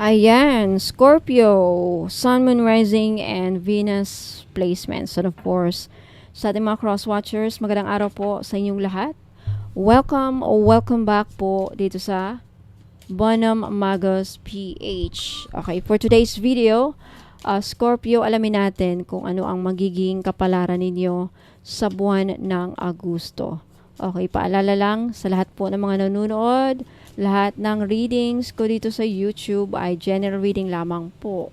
Ayan, Scorpio, Sun, Moon, Rising, and Venus placements. And of course, sa ating mga cross-watchers, magandang araw po sa inyong lahat. Welcome or welcome back po dito sa Bonham Magos PH. Okay, for today's video, uh, Scorpio, alamin natin kung ano ang magiging kapalaran ninyo sa buwan ng Agosto. Okay, paalala lang sa lahat po ng mga nanonood, lahat ng readings ko dito sa YouTube ay general reading lamang po.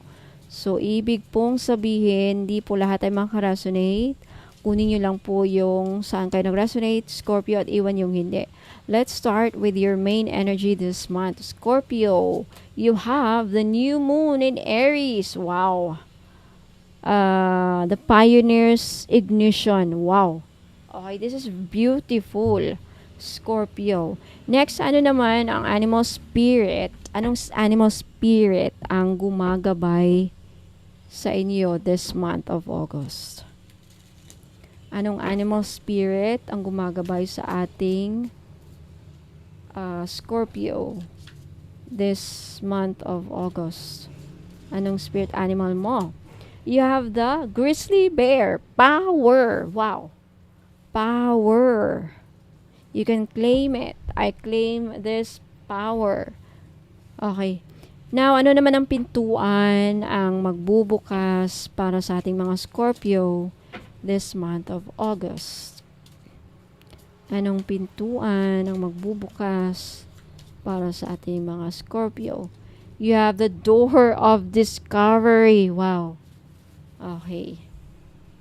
So, ibig pong sabihin, hindi po lahat ay makaresonate. Kunin nyo lang po yung saan kayo nag-resonate, Scorpio, at iwan yung hindi. Let's start with your main energy this month. Scorpio, you have the new moon in Aries. Wow. Uh, the pioneer's ignition. Wow. Okay, this is beautiful. Scorpio. Next, ano naman ang animal spirit? Anong animal spirit ang gumagabay sa inyo this month of August? Anong animal spirit ang gumagabay sa ating uh, Scorpio this month of August? Anong spirit animal mo? You have the grizzly bear. Power. Wow. Power. You can claim it. I claim this power. Okay. Now, ano naman ang pintuan ang magbubukas para sa ating mga Scorpio this month of August? Anong pintuan ang magbubukas para sa ating mga Scorpio? You have the door of discovery. Wow. Okay.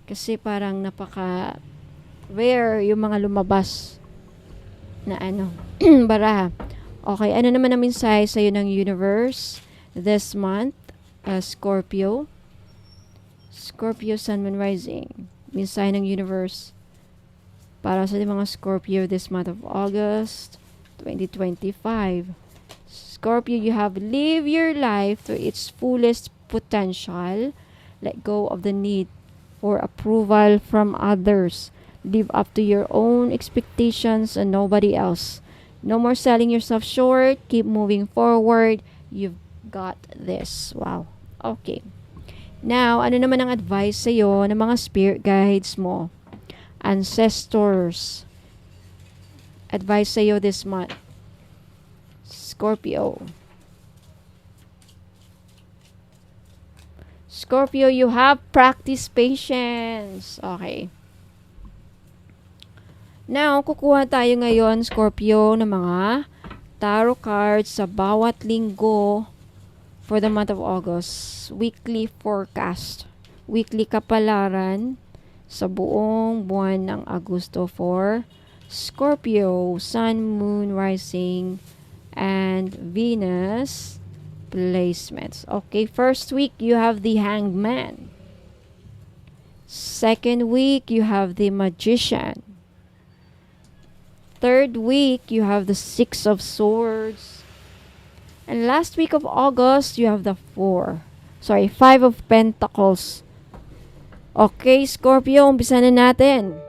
Kasi parang napaka rare yung mga lumabas na ano, baraha. Okay, ano naman ang mensahe sa'yo ng universe this month? Uh, Scorpio. Scorpio Sun Moon Rising. Mensahe ng universe para sa mga Scorpio this month of August 2025. Scorpio, you have live your life to its fullest potential. Let go of the need for approval from others live up to your own expectations and nobody else. No more selling yourself short. Keep moving forward. You've got this. Wow. Okay. Now, ano naman ang advice sa iyo ng mga spirit guides mo? Ancestors. Advice sa iyo this month. Scorpio. Scorpio, you have practice patience. Okay. Now, kukuha tayo ngayon, Scorpio, ng mga tarot cards sa bawat linggo for the month of August. Weekly forecast. Weekly kapalaran sa buong buwan ng Agosto for Scorpio, Sun, Moon, Rising, and Venus placements. Okay, first week you have the Hanged Man. Second week you have the Magician. Third week, you have the Six of Swords. And last week of August, you have the Four. Sorry, Five of Pentacles. Okay, Scorpio, umpisa na natin.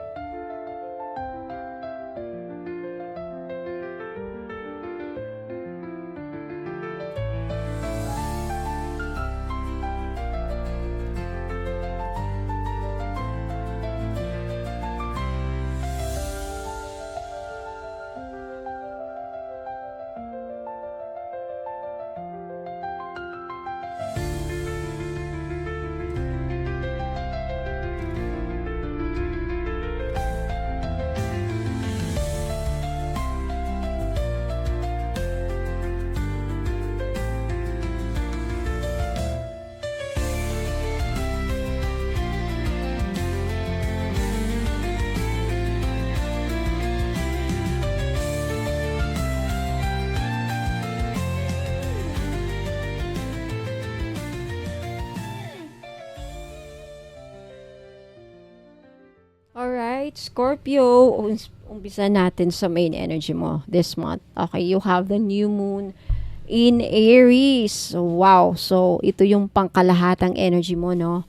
Alright, Scorpio, umpisa natin sa main energy mo this month. Okay, you have the new moon in Aries. Wow, so ito yung pangkalahatang energy mo, no?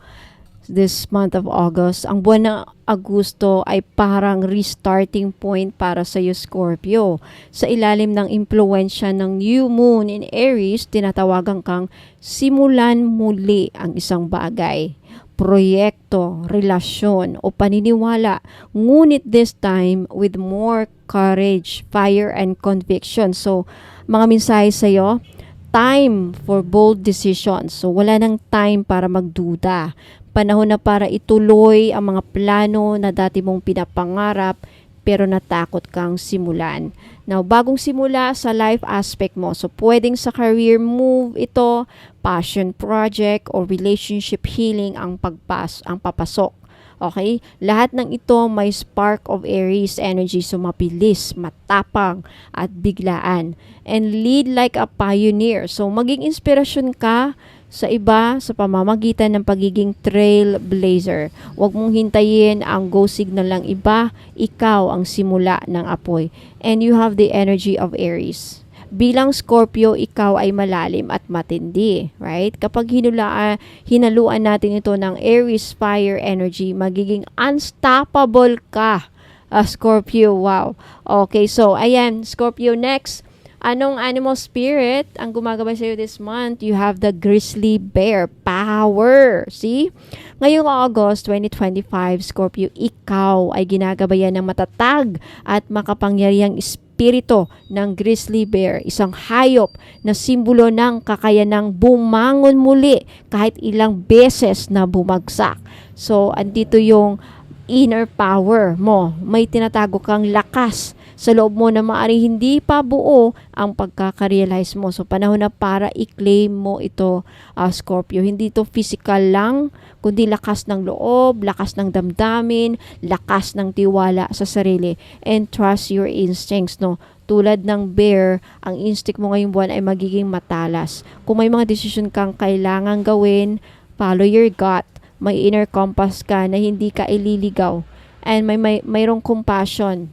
This month of August. Ang buwan ng Agosto ay parang restarting point para sa iyo Scorpio. Sa ilalim ng impluensya ng new moon in Aries, tinatawagan kang simulan muli ang isang bagay proyekto, relasyon o paniniwala. Ngunit this time with more courage, fire, and conviction. So, mga mensahe sa'yo, time for bold decisions. So, wala nang time para magduda. Panahon na para ituloy ang mga plano na dati mong pinapangarap pero natakot kang simulan. Now, bagong simula sa life aspect mo. So, pwedeng sa career move ito, passion project, or relationship healing ang pagpas, ang papasok. Okay? Lahat ng ito may spark of Aries energy. So, mabilis, matapang, at biglaan. And lead like a pioneer. So, maging inspirasyon ka sa iba sa pamamagitan ng pagiging trailblazer. Huwag mong hintayin ang go signal ng iba, ikaw ang simula ng apoy. And you have the energy of Aries. Bilang Scorpio, ikaw ay malalim at matindi, right? Kapag hinula, hinaluan natin ito ng Aries fire energy, magiging unstoppable ka. Uh, Scorpio, wow. Okay, so ayan, Scorpio next Anong animal spirit ang gumagabay sa iyo this month? You have the grizzly bear power. See? Ngayong August 2025, Scorpio, ikaw ay ginagabayan ng matatag at makapangyarihang espiritu ng grizzly bear, isang hayop na simbolo ng kakayanang bumangon muli kahit ilang beses na bumagsak. So, andito yung inner power mo. May tinatago kang lakas sa loob mo na maari hindi pa buo ang pagkakarealize mo. So, panahon na para i-claim mo ito, uh, Scorpio. Hindi ito physical lang, kundi lakas ng loob, lakas ng damdamin, lakas ng tiwala sa sarili, and trust your instincts, no? tulad ng bear, ang instinct mo ngayong buwan ay magiging matalas. Kung may mga desisyon kang kailangan gawin, follow your gut. May inner compass ka na hindi ka ililigaw. And may, may mayroong compassion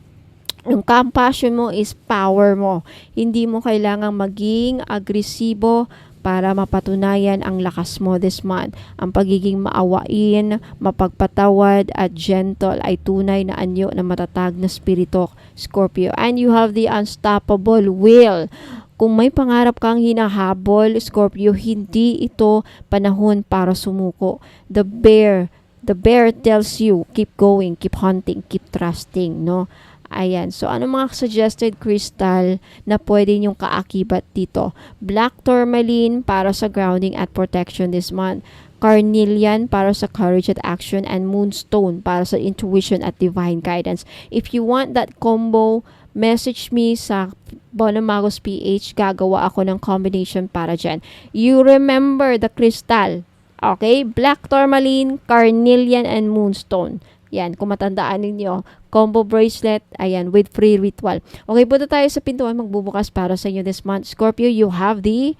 yung compassion mo is power mo. Hindi mo kailangang maging agresibo para mapatunayan ang lakas mo this month. Ang pagiging maawain, mapagpatawad at gentle ay tunay na anyo na matatag na spirito, Scorpio. And you have the unstoppable will. Kung may pangarap kang hinahabol, Scorpio, hindi ito panahon para sumuko. The bear, the bear tells you, keep going, keep hunting, keep trusting, no? Ayan. So, ano mga suggested crystal na pwede nyong kaakibat dito? Black tourmaline para sa grounding at protection this month. Carnelian para sa courage at action and moonstone para sa intuition at divine guidance. If you want that combo, message me sa Bonamagos PH. Gagawa ako ng combination para dyan. You remember the crystal. Okay? Black tourmaline, carnelian, and moonstone. Yan, kung matandaan ninyo, combo bracelet, ayan, with free ritual. Okay, punta tayo sa pintuan magbubukas para sa inyo this month. Scorpio, you have the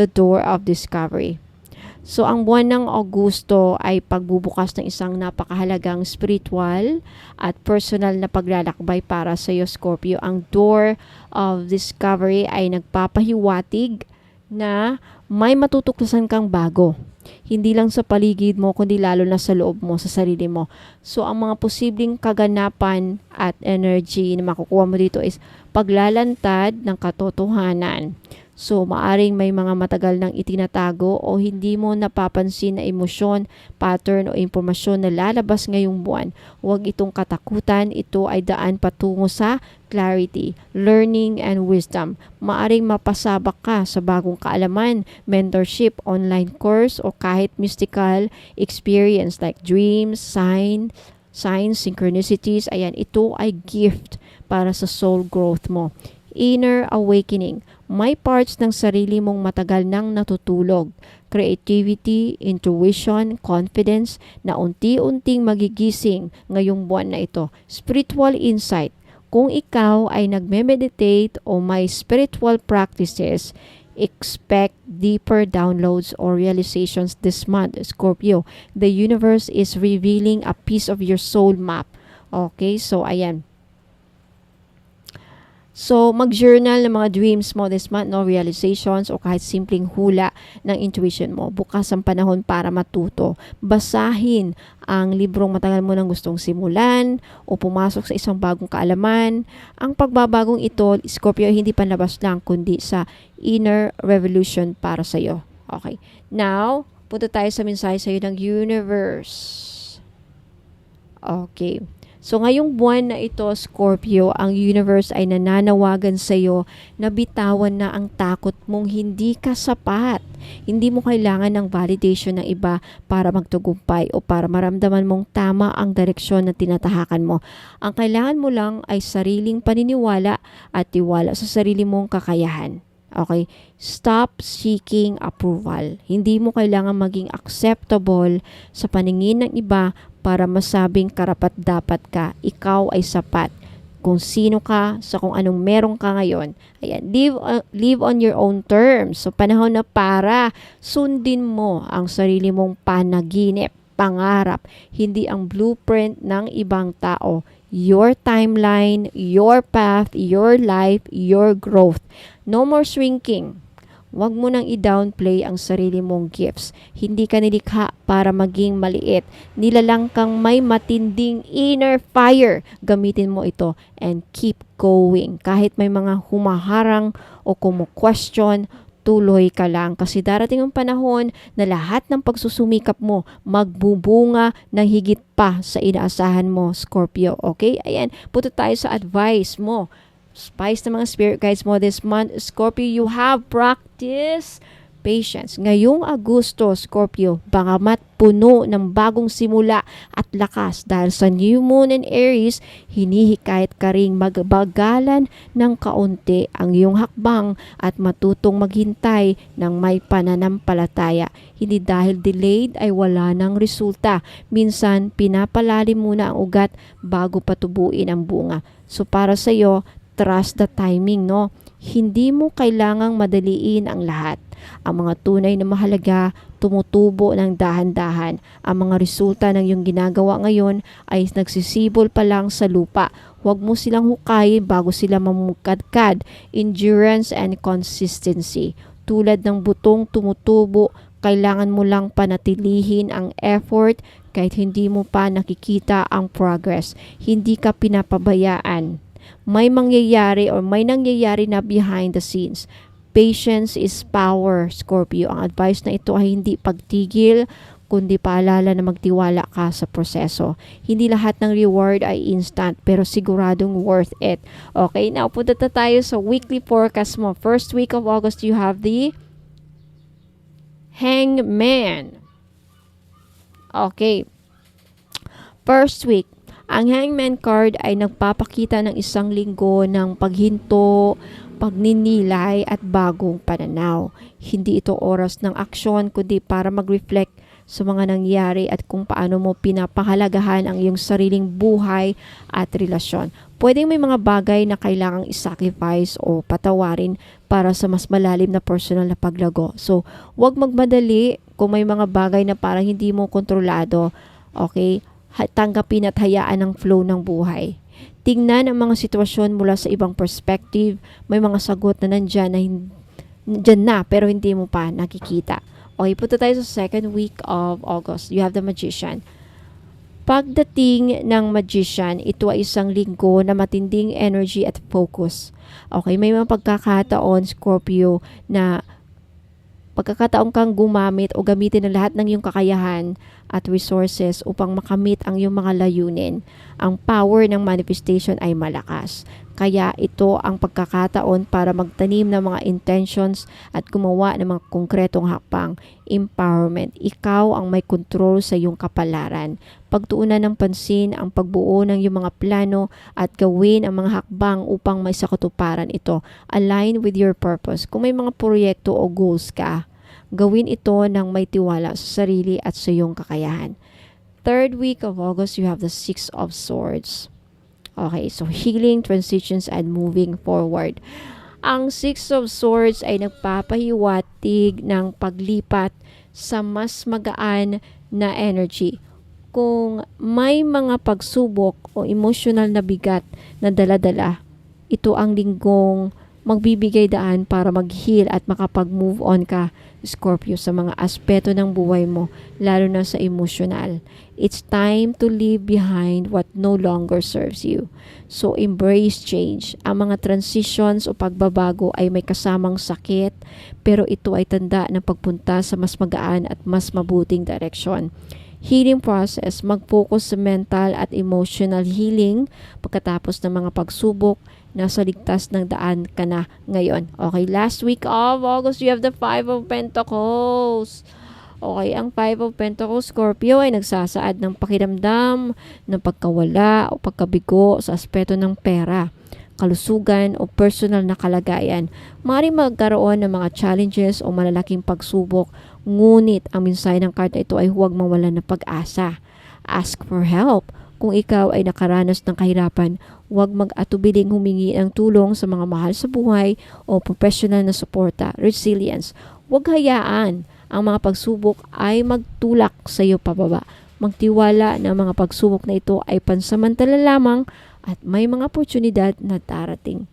the door of discovery. So, ang buwan ng Augusto ay pagbubukas ng isang napakahalagang spiritual at personal na paglalakbay para sa iyo, Scorpio. Ang door of discovery ay nagpapahiwatig na may matutuklasan kang bago hindi lang sa paligid mo, kundi lalo na sa loob mo, sa sarili mo. So, ang mga posibleng kaganapan at energy na makukuha mo dito is paglalantad ng katotohanan. So, maaring may mga matagal nang itinatago o hindi mo napapansin na emosyon, pattern o impormasyon na lalabas ngayong buwan. Huwag itong katakutan. Ito ay daan patungo sa clarity, learning, and wisdom. Maaring mapasabak ka sa bagong kaalaman, mentorship, online course, o kahit mystical experience like dreams, sign, signs, synchronicities. Ayan, ito ay gift para sa soul growth mo. Inner awakening may parts ng sarili mong matagal nang natutulog. Creativity, intuition, confidence na unti-unting magigising ngayong buwan na ito. Spiritual insight. Kung ikaw ay nagme-meditate o may spiritual practices, expect deeper downloads or realizations this month, Scorpio. The universe is revealing a piece of your soul map. Okay, so ayan So, mag-journal ng mga dreams mo this month, no realizations o kahit simpleng hula ng intuition mo. Bukas ang panahon para matuto. Basahin ang librong matagal mo nang gustong simulan o pumasok sa isang bagong kaalaman. Ang pagbabagong ito, Scorpio, hindi panlabas lang kundi sa inner revolution para sa iyo. Okay. Now, punta tayo sa mensahe sa iyo ng universe. Okay. So ngayong buwan na ito, Scorpio, ang universe ay nananawagan sa iyo na bitawan na ang takot mong hindi ka sapat. Hindi mo kailangan ng validation ng iba para magtugumpay o para maramdaman mong tama ang direksyon na tinatahakan mo. Ang kailangan mo lang ay sariling paniniwala at tiwala sa sarili mong kakayahan. Okay? Stop seeking approval. Hindi mo kailangan maging acceptable sa paningin ng iba para masabing karapat dapat ka. Ikaw ay sapat. Kung sino ka, sa kung anong meron ka ngayon. Ayan, live, uh, live on your own terms. So, panahon na para sundin mo ang sarili mong panaginip, pangarap, hindi ang blueprint ng ibang tao. Your timeline, your path, your life, your growth. No more shrinking. Huwag mo nang i-downplay ang sarili mong gifts. Hindi ka nilikha para maging maliit. Nilalang kang may matinding inner fire. Gamitin mo ito and keep going. Kahit may mga humaharang o kumu-question, tuloy ka lang kasi darating ang panahon na lahat ng pagsusumikap mo magbubunga ng higit pa sa inaasahan mo, Scorpio. Okay? Ayan, punta tayo sa advice mo spice ng mga spirit guides mo this month, Scorpio, you have practice patience. Ngayong Agosto, Scorpio, bangamat puno ng bagong simula at lakas dahil sa New Moon and Aries, hinihikayat ka ring magbagalan ng kaunti ang iyong hakbang at matutong maghintay ng may pananampalataya. Hindi dahil delayed ay wala ng resulta. Minsan, pinapalalim muna ang ugat bago patubuin ang bunga. So para sa iyo, trust the timing, no? Hindi mo kailangang madaliin ang lahat. Ang mga tunay na mahalaga, tumutubo ng dahan-dahan. Ang mga resulta ng iyong ginagawa ngayon ay nagsisibol pa lang sa lupa. Huwag mo silang hukayin bago sila mamukadkad. Endurance and consistency. Tulad ng butong tumutubo, kailangan mo lang panatilihin ang effort kahit hindi mo pa nakikita ang progress. Hindi ka pinapabayaan may mangyayari or may nangyayari na behind the scenes. Patience is power, Scorpio. Ang advice na ito ay hindi pagtigil, kundi paalala na magtiwala ka sa proseso. Hindi lahat ng reward ay instant, pero siguradong worth it. Okay, now punta na tayo sa weekly forecast mo. First week of August, you have the Hangman. Okay. First week, ang hangman card ay nagpapakita ng isang linggo ng paghinto, pagninilay at bagong pananaw. Hindi ito oras ng aksyon kundi para mag-reflect sa mga nangyari at kung paano mo pinapahalagahan ang iyong sariling buhay at relasyon. Pwedeng may mga bagay na kailangang isacrifice o patawarin para sa mas malalim na personal na paglago. So, huwag magmadali kung may mga bagay na parang hindi mo kontrolado. Okay? Tanggapin at hayaan ang flow ng buhay. Tingnan ang mga sitwasyon mula sa ibang perspective. May mga sagot na nandyan na, nandyan na pero hindi mo pa nakikita. Okay, punta tayo sa second week of August. You have the Magician. Pagdating ng Magician, ito ay isang linggo na matinding energy at focus. Okay, may mga pagkakataon, Scorpio, na pagkakataon kang gumamit o gamitin ang lahat ng iyong kakayahan at resources upang makamit ang iyong mga layunin. Ang power ng manifestation ay malakas. Kaya ito ang pagkakataon para magtanim ng mga intentions at gumawa ng mga konkretong hakbang. Empowerment. Ikaw ang may control sa iyong kapalaran. Pagtuunan ng pansin ang pagbuo ng iyong mga plano at gawin ang mga hakbang upang may sakatuparan ito. Align with your purpose. Kung may mga proyekto o goals ka, gawin ito ng may tiwala sa sarili at sa iyong kakayahan. Third week of August, you have the Six of Swords. Okay, so healing, transitions, and moving forward. Ang Six of Swords ay nagpapahiwatig ng paglipat sa mas magaan na energy. Kung may mga pagsubok o emotional na bigat na daladala, ito ang linggong magbibigay daan para mag-heal at makapag-move on ka, Scorpio, sa mga aspeto ng buhay mo, lalo na sa emotional. It's time to leave behind what no longer serves you. So, embrace change. Ang mga transitions o pagbabago ay may kasamang sakit, pero ito ay tanda ng pagpunta sa mas magaan at mas mabuting direksyon healing process, mag-focus sa mental at emotional healing pagkatapos ng mga pagsubok, nasa ligtas ng daan ka na ngayon. Okay, last week of August, you have the Five of Pentacles. Okay, ang Five of Pentacles, Scorpio, ay nagsasaad ng pakiramdam, ng pagkawala o pagkabigo sa aspeto ng pera kalusugan o personal na kalagayan. Mari magkaroon ng mga challenges o malalaking pagsubok, ngunit ang mensahe ng karta ito ay huwag mawalan ng pag-asa. Ask for help. Kung ikaw ay nakaranas ng kahirapan, huwag mag-atubiling humingi ng tulong sa mga mahal sa buhay o professional na suporta, resilience. Huwag hayaan ang mga pagsubok ay magtulak sa iyo pababa. Magtiwala na mga pagsubok na ito ay pansamantala lamang at may mga oportunidad na darating.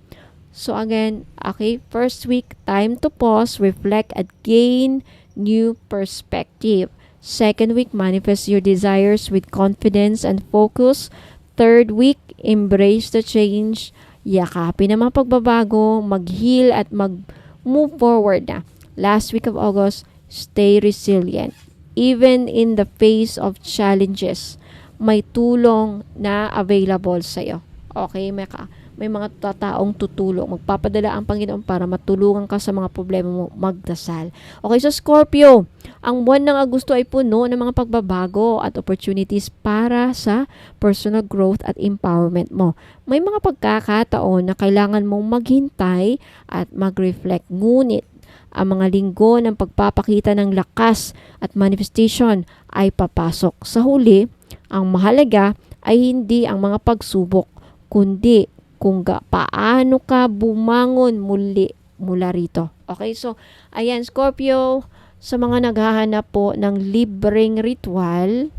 So again, okay, first week, time to pause, reflect, and gain new perspective. Second week, manifest your desires with confidence and focus. Third week, embrace the change. Yakapin ang mga pagbabago, mag-heal at mag-move forward na. Last week of August, stay resilient. Even in the face of challenges, may tulong na available sa iyo. Okay, may, ka, may mga tataong tutulong. Magpapadala ang Panginoon para matulungan ka sa mga problema mo magdasal. Okay, so Scorpio, ang buwan ng Agosto ay puno ng mga pagbabago at opportunities para sa personal growth at empowerment mo. May mga pagkakataon na kailangan mong maghintay at mag-reflect. Ngunit ang mga linggo ng pagpapakita ng lakas at manifestation ay papasok. Sa huli, ang mahalaga ay hindi ang mga pagsubok, kundi kung ga, paano ka bumangon muli mula rito. Okay, so, ayan, Scorpio, sa mga naghahanap po ng libreng ritual,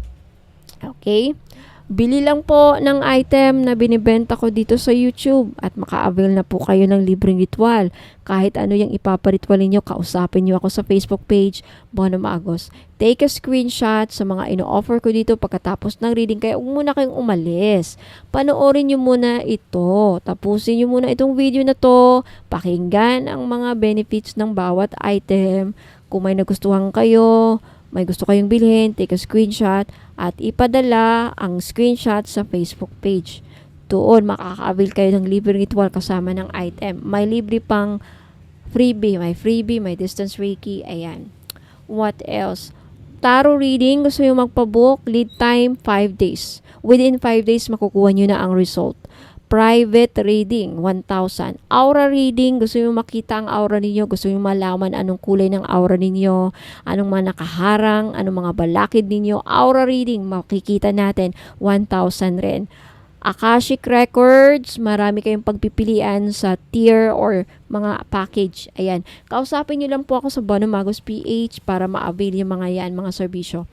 okay, Bili lang po ng item na binibenta ko dito sa YouTube at maka-avail na po kayo ng libreng ritual. Kahit ano yung ipaparitwal ninyo, kausapin nyo ako sa Facebook page, Bono Magos. Take a screenshot sa mga ino-offer ko dito pagkatapos ng reading. Kaya huwag muna kayong umalis. Panoorin nyo muna ito. Tapusin nyo muna itong video na to. Pakinggan ang mga benefits ng bawat item. Kung may nagustuhan kayo, may gusto kayong bilhin, take a screenshot at ipadala ang screenshot sa Facebook page. Doon makaka-avail kayo ng libre ritual kasama ng item. May libre pang freebie, may freebie, may distance reiki, ayan. What else? Tarot reading, gusto nyo magpabook, lead time 5 days. Within 5 days, makukuha nyo na ang result private reading, 1,000. Aura reading, gusto nyo makita ang aura ninyo, gusto nyo malaman anong kulay ng aura ninyo, anong mga nakaharang, anong mga balakid ninyo. Aura reading, makikita natin, 1,000 rin. Akashic Records, marami kayong pagpipilian sa tier or mga package. Ayan. Kausapin nyo lang po ako sa Bono PH para ma-avail yung mga yan, mga serbisyo.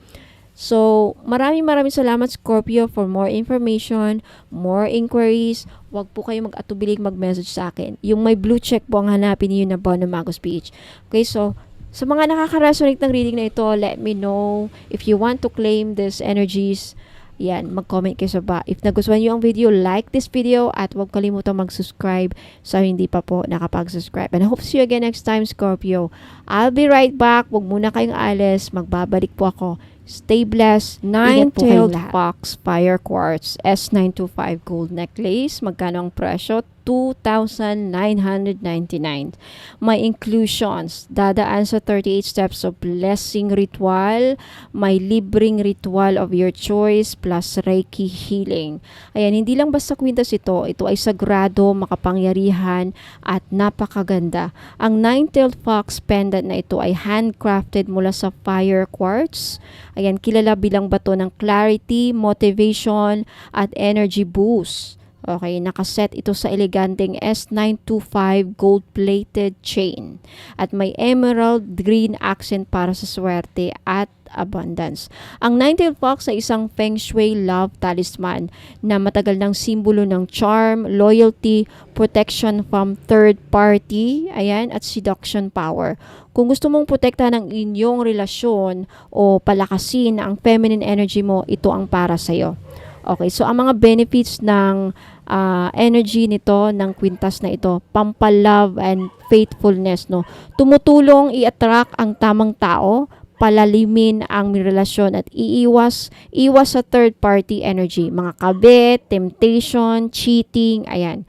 So, maraming maraming salamat Scorpio for more information, more inquiries. Huwag po kayo mag-atubilig mag-message sa akin. Yung may blue check po ang hanapin niyo na Bono Magos PH. Okay, so sa mga nakaka-resonate ng reading na ito, let me know if you want to claim these energies. Yan, mag-comment kayo sa ba. If nagustuhan niyo ang video, like this video at huwag kalimutang mag-subscribe sa hindi pa po nakapag-subscribe. And I hope to see you again next time, Scorpio. I'll be right back. Huwag muna kayong alis. Magbabalik po ako Stay blessed. Nine-tailed fox fire quartz S925 gold necklace. Magkano ang presyo? 2,999. May inclusions. Dadaan sa 38 steps of blessing ritual. May libreng ritual of your choice plus Reiki healing. Ayan, hindi lang basta kwintas ito. Ito ay sagrado, makapangyarihan at napakaganda. Ang nine-tailed fox pendant na ito ay handcrafted mula sa fire quartz. Ayan, kilala bilang bato ng clarity, motivation at energy boost. Okay, nakaset ito sa eleganteng S925 gold-plated chain. At may emerald green accent para sa swerte at abundance. Ang nine-tailed fox ay isang feng shui love talisman na matagal ng simbolo ng charm, loyalty, protection from third party, ayan, at seduction power. Kung gusto mong protektahan ang inyong relasyon o palakasin ang feminine energy mo, ito ang para sa'yo. Okay, so ang mga benefits ng ah, energy nito, ng kwintas na ito, pampalove and faithfulness, no? Tumutulong i-attract ang tamang tao, palalimin ang relasyon at iiwas iwas sa third party energy, mga kabit, temptation, cheating, ayan.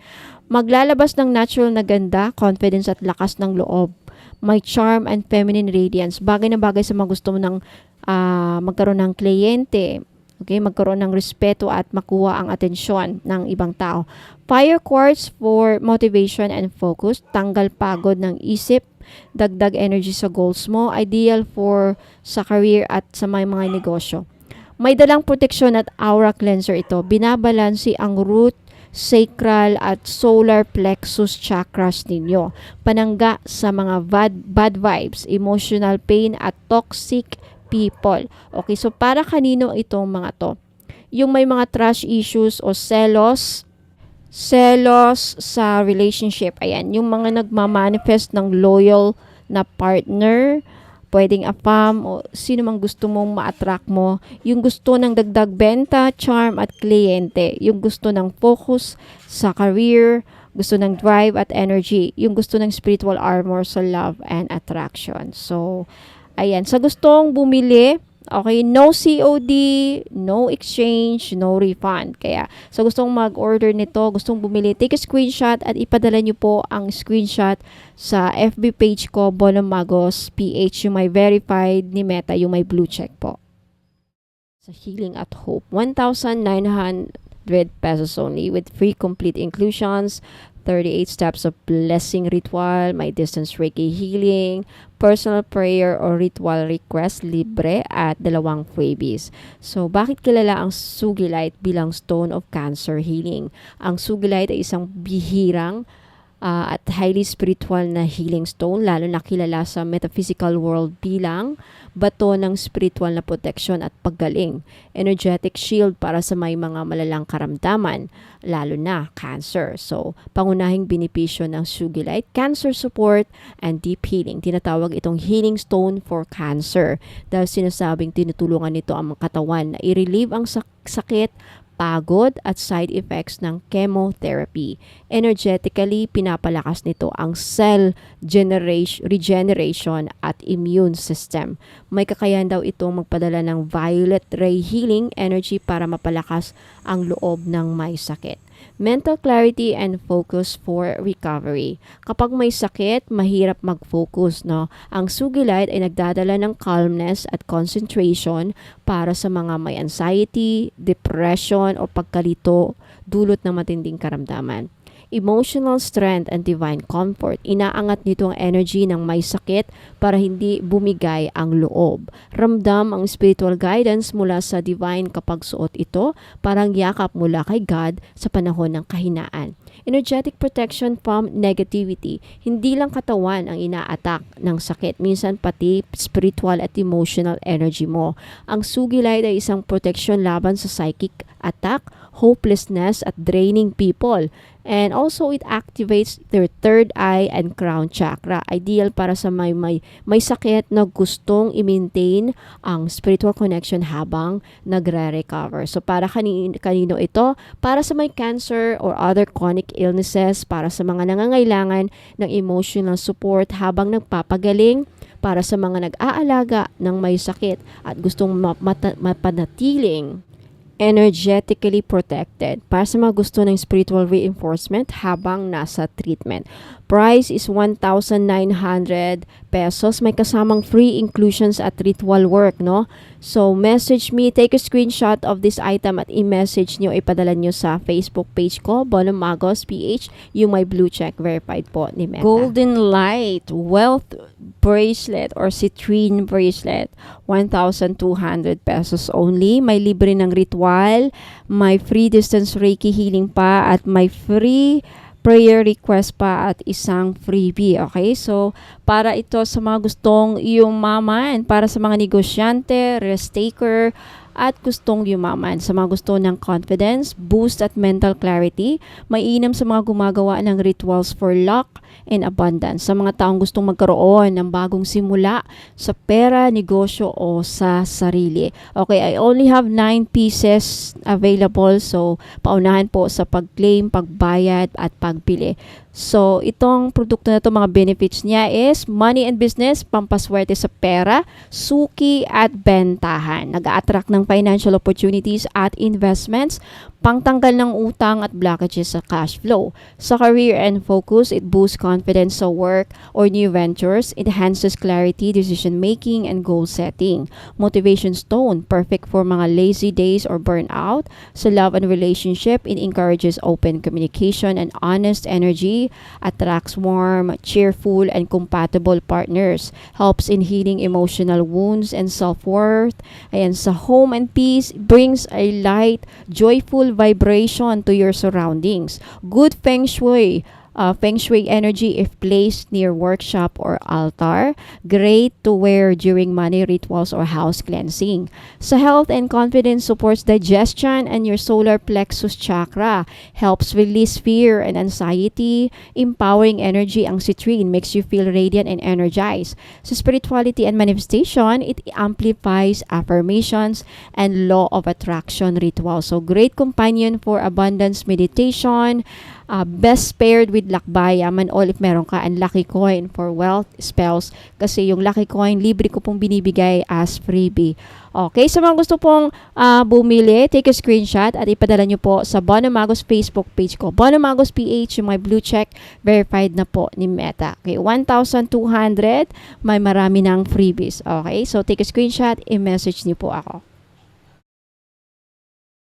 Maglalabas ng natural na ganda, confidence at lakas ng loob. May charm and feminine radiance. Bagay na bagay sa mga gusto mo ng ah, magkaroon ng kliyente, Okay, magkaroon ng respeto at makuha ang atensyon ng ibang tao. Fire quartz for motivation and focus, tanggal pagod ng isip, dagdag energy sa goals mo, ideal for sa career at sa may mga negosyo. May dalang proteksyon at aura cleanser ito. Binabalansi ang root, sacral at solar plexus chakras ninyo. Panangga sa mga bad, bad vibes, emotional pain at toxic people. Okay, so para kanino itong mga to? Yung may mga trash issues o selos, selos sa relationship. Ayan, yung mga nagmamanifest ng loyal na partner, pwedeng afam o sino mang gusto mong ma-attract mo. Yung gusto ng dagdag benta, charm at kliyente. Yung gusto ng focus sa career, gusto ng drive at energy. Yung gusto ng spiritual armor sa love and attraction. So, Ayan, sa gustong bumili, okay, no COD, no exchange, no refund. Kaya sa gustong mag-order nito, gustong bumili, take a screenshot at ipadala nyo po ang screenshot sa FB page ko, Bonamagos PH, yung may verified ni Meta, yung may blue check po. Sa Healing at Hope, 1,900 pesos only with free complete inclusions, 38 steps of blessing ritual, may distance Reiki healing, personal prayer or ritual request libre at dalawang freebies. So, bakit kilala ang Sugilite bilang Stone of Cancer Healing? Ang Sugilite ay isang bihirang ah, at highly spiritual na healing stone, lalo na kilala sa metaphysical world bilang bato ng spiritual na protection at paggaling, energetic shield para sa may mga malalang karamdaman, lalo na cancer. So, pangunahing benepisyo ng Sugilite, cancer support and deep healing. Tinatawag itong healing stone for cancer dahil sinasabing tinutulungan nito ang katawan na i-relieve ang sak- sakit, pagod at side effects ng chemotherapy. Energetically, pinapalakas nito ang cell generation, regeneration at immune system. May kakayahan daw itong magpadala ng violet ray healing energy para mapalakas ang loob ng may sakit. Mental clarity and focus for recovery. Kapag may sakit, mahirap mag-focus, no? Ang Sugilite ay nagdadala ng calmness at concentration para sa mga may anxiety, depression o pagkalito dulot ng matinding karamdaman emotional strength and divine comfort. Inaangat nito ang energy ng may sakit para hindi bumigay ang loob. Ramdam ang spiritual guidance mula sa divine kapag suot ito, parang yakap mula kay God sa panahon ng kahinaan. Energetic protection from negativity. Hindi lang katawan ang ina-attack ng sakit, minsan pati spiritual at emotional energy mo. Ang sugilite ay isang protection laban sa psychic attack, hopelessness at draining people. And also it activates their third eye and crown chakra. Ideal para sa may may, may sakit na gustong i-maintain ang spiritual connection habang nagre-recover. So para kanino, kanino ito? Para sa may cancer or other chronic illnesses, para sa mga nangangailangan ng emotional support habang nagpapagaling, para sa mga nag-aalaga ng may sakit at gustong mapanatiling energetically protected para sa mga gusto ng spiritual reinforcement habang nasa treatment. Price is 1,900 pesos. May kasamang free inclusions at ritual work, no? So, message me, take a screenshot of this item at i-message nyo, ipadala nyo sa Facebook page ko, Bono Magos PH, yung may blue check verified po ni Meta. Golden Light Wealth Bracelet or Citrine Bracelet, 1,200 pesos only. May libre ng ritual, may free distance Reiki healing pa, at may free prayer request pa at isang freebie. Okay? So, para ito sa mga gustong yumaman, para sa mga negosyante, risk taker, at gustong yumaman. Sa mga gusto ng confidence, boost at mental clarity, mainam sa mga gumagawa ng rituals for luck and abundance. Sa mga taong gustong magkaroon ng bagong simula sa pera, negosyo o sa sarili. Okay, I only have 9 pieces available. So, paunahan po sa pag-claim, pagbayad at pagpili. So, itong produkto na to mga benefits niya is money and business, pampaswerte sa pera, suki at bentahan. Nag-attract ng financial opportunities at investments, pangtanggal ng utang at blockages sa cash flow. Sa career and focus, it boosts confidence sa work or new ventures, enhances clarity, decision making, and goal setting. Motivation stone, perfect for mga lazy days or burnout. Sa love and relationship, it encourages open communication and honest energy, attracts warm, cheerful, and compatible partners, helps in healing emotional wounds and self-worth. Ayan, sa home and peace, brings a light, joyful vibration to your surroundings. Good feng shui. Uh, feng shui energy if placed near workshop or altar. Great to wear during money rituals or house cleansing. Sa health and confidence supports digestion and your solar plexus chakra. Helps release fear and anxiety. Empowering energy ang citrine makes you feel radiant and energized. Sa spirituality and manifestation, it amplifies affirmations and law of attraction rituals. So great companion for abundance meditation, uh, best paired with lakbaya man all if meron ka and lucky coin for wealth spells kasi yung lucky coin libre ko pong binibigay as freebie. Okay, sa mga gusto pong uh, bumili, take a screenshot at ipadala nyo po sa Bonomagos Facebook page ko. Bonomagos PH, yung may blue check, verified na po ni Meta. Okay, 1,200, may marami ng freebies. Okay, so take a screenshot, i-message niyo po ako.